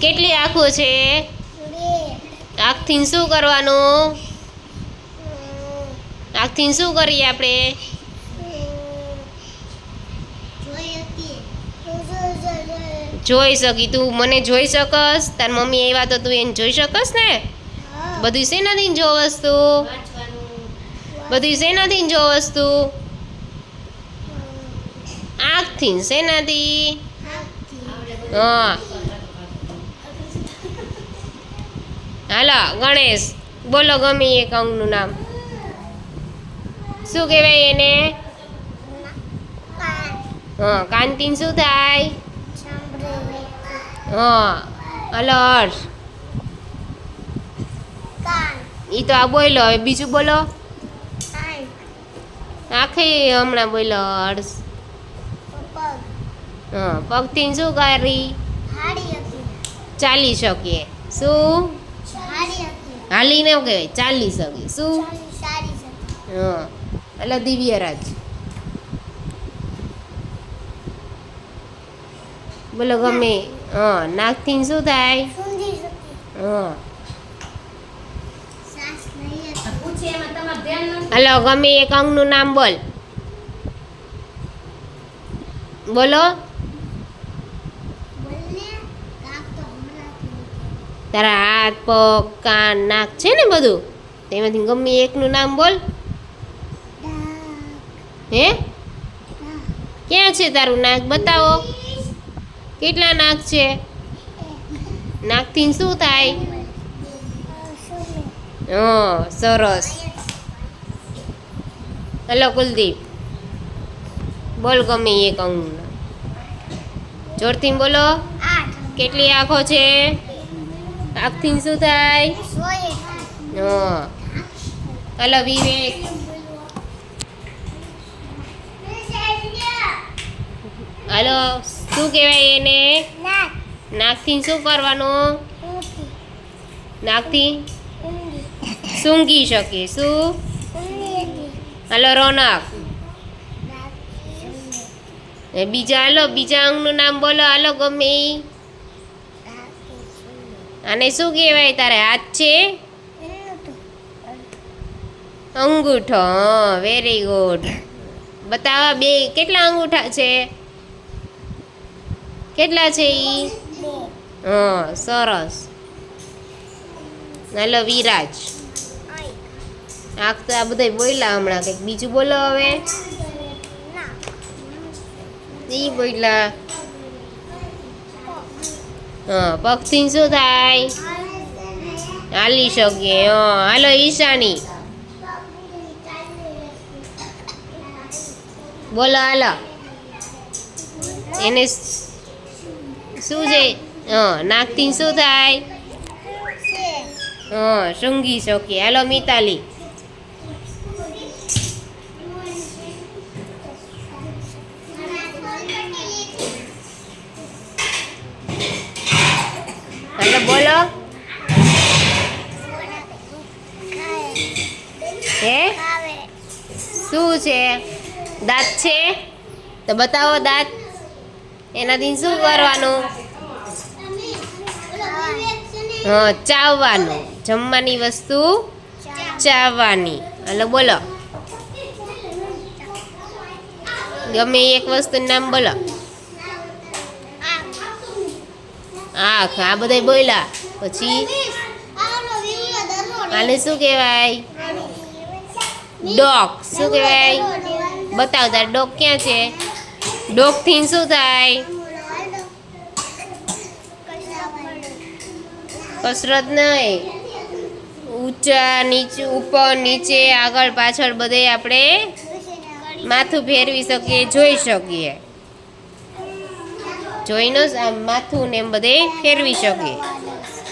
કેટલી આંખો છે? આંખથી શું કરવાનું? આંખથી શું કરીએ આપણે? જોઈ શકી. તું મને જોઈ શકસ? તાર મમ્મી આવ્યા તો તું એને જોઈ શકસ ને? બધું શેનાથી જો વસ્તુ? બધું શેનાથી જો વસ્તુ? આંખથી શેનાથી? હા. હાલો ગણેશ બોલો ગમે એક અંગનું નામ. શું કહેવાય એને? હા કાંતિન શું થાય? હા હલો હર્ષ. એ તો આ બોલો હવે બીજું બોલો. આખે હમણાં બોલો હર્ષ. હા પગથી શું કરી? ચાલી શકીએ. શું? હાલી એવું કહેવાય, ચાલી સગી શું? હા, એટલે દિવ્યરાજ. બોલો ગમે. હા, નાકથી શું થાય? હા. હલો, ગમે એક અંગનું નામ બોલ. બોલો. તારા હાથ પગ કાન નાક છે ને બધું? તેમાંથી ગમે એકનું નામ બોલ. હે? ક્યાં છે તારું નાક? બતાવો. કેટલા નાક છે? નાકથી શું થાય? હા સરસ. હલો કુલદીપ. બોલ ગમે એક અંગનું જોરથી બોલો. કેટલી આંખો છે? આંખથી શું થાય? હા. હલો વિવેક. હલો શું કહેવાય એને? નાકથી શું કરવાનું? નાકથી? સૂંઘી શકે શું? હલો રોનક. એ બીજા હલો બીજા અંગનું નામ બોલો હાલો ગમે. આને શું કહેવાય તારે? હાથ છે? અંગૂઠો વેરી ગુડ બતાવા બે કેટલા અંગૂઠા છે? કેટલા છે ઈ? હા સરસ. હાલો વિરાજ. આખ તો આ બધા બોલ્યા હમણાં કંઈક બીજું બોલો હવે. ઈ બોલ્યા પગથી શું થાય? હાલી શકીએ હાલો, ઈશાની. બોલો, હાલો. એને શું છે? નાકથી શું થાય? હા, શૃંગી શકીએ. હાલો, મિતાલી હાલો બોલો હે શું છે? દાંત છે? તો બતાવો દાંત. એનાથી શું કરવાનું? હા ચાવવાનું. જમવાની વસ્તુ? ચાવવાની. હાલો બોલો. ગમે એક વસ્તુનું નામ બોલો. આંખ આ બધા બોલ્યા. પછી? આને શું કહેવાય? ડોગ. શું કહેવાય? બતાવ તાર, ડોગ ક્યાં છે? ડોગથી શું થાય? કસરત નહીં. ઊંચા, નીચે, ઉપર, નીચે, આગળ, પાછળ બધે આપણે માથું ફેરવી શકીએ, જોઈ શકીએ. જોઈને માથું ને એમ બધે ફેરવી શકીએ.